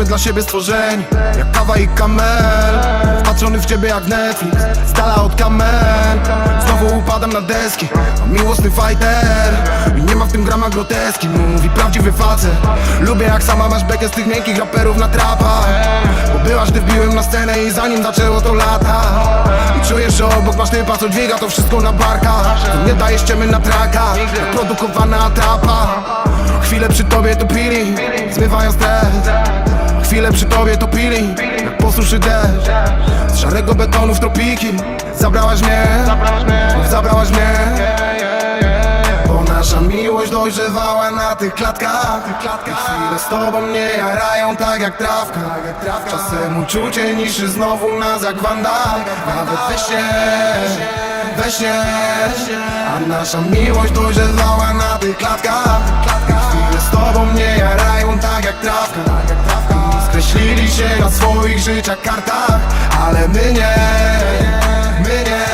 Jesteśmy dla siebie stworzeni Jak kawa i kamel. Wpatrzony w ciebie jak Netflix Z dala od kamer Znowu upadam na deski Mam miłosny fighter I nie ma w tym grama groteski Mówi prawdziwy facet. Lubię jak sama masz bekę z tych miękkich raperów na trapa Bo byłaś gdy wbiłem na scenę I zanim zaczęło to lata. I czujesz, że obok masz typa co dźwiga to wszystko na barkach. Nie daje ściemy na traka Jak produkowana atrapa Chwilę przy tobie to pili Zmywają stres Chwilę przy tobie to pili Jak posuszy deszcz. Z szarego betonu w tropiki Zabrałaś mnie. Zabrałaś mnie. Bo nasza miłość dojrzewała na tych klatkach. Chwile z tobą mnie jarają tak jak trawka. Czasem uczucie niszy znowu nas jak wanda Nawet we śnie we śnie. A nasza miłość dojrzewała na tych klatkach Skreślili się na swoich życiach kartach Ale my nie, my nie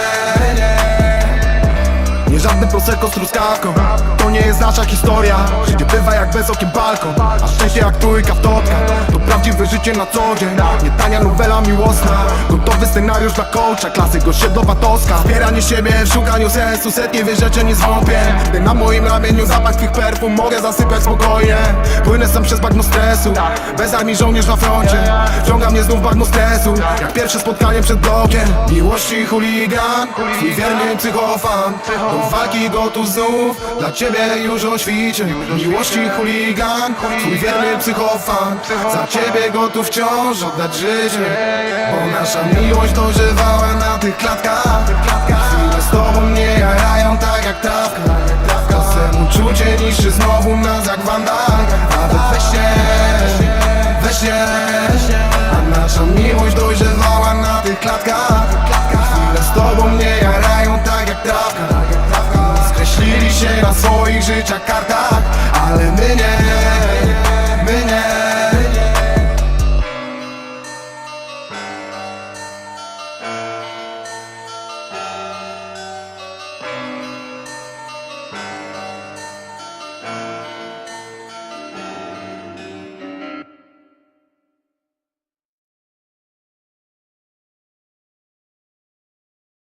nie. Żadne prosecco z truskawką. nie jest nasza historia Życie bywa jak bez okien balkon. A szczęście jak trójka w To prawdziwe życie na co dzień. Nie tania nowela miłosna. Gotowy scenariusz dla coacha. Klasyk osiedlowa toska Zbieranie siebie w szukaniu sensu. Setnie wyrzeczeń nie zwątpię Gdy na moim ramieniu zapach twych perfum Mogę zasypiać spokojnie Płynę sam przez bagno stresu. Bez armii żołnierz na froncie. Wciąga mnie znów bagno stresu. Jak pierwsze spotkanie przed blokiem. Miłości chuligan. Twój wierny psychofan. Do walki gotów znów. Dla ciebie już o świcie Miłości chuligan Twój wierny psychofan. Za ciebie gotów wciąż oddać życie Bo nasza miłość dojrzewała na tych klatkach. Chwile z tobą mnie jarają tak jak trawka. Czasem uczucie niszczy znowu nas jak wandal Nawet we śnie we śnie. A nasza miłość dojrzewała na tych klatkach. Chwile z tobą mnie swoich życiach kartach Ale my nie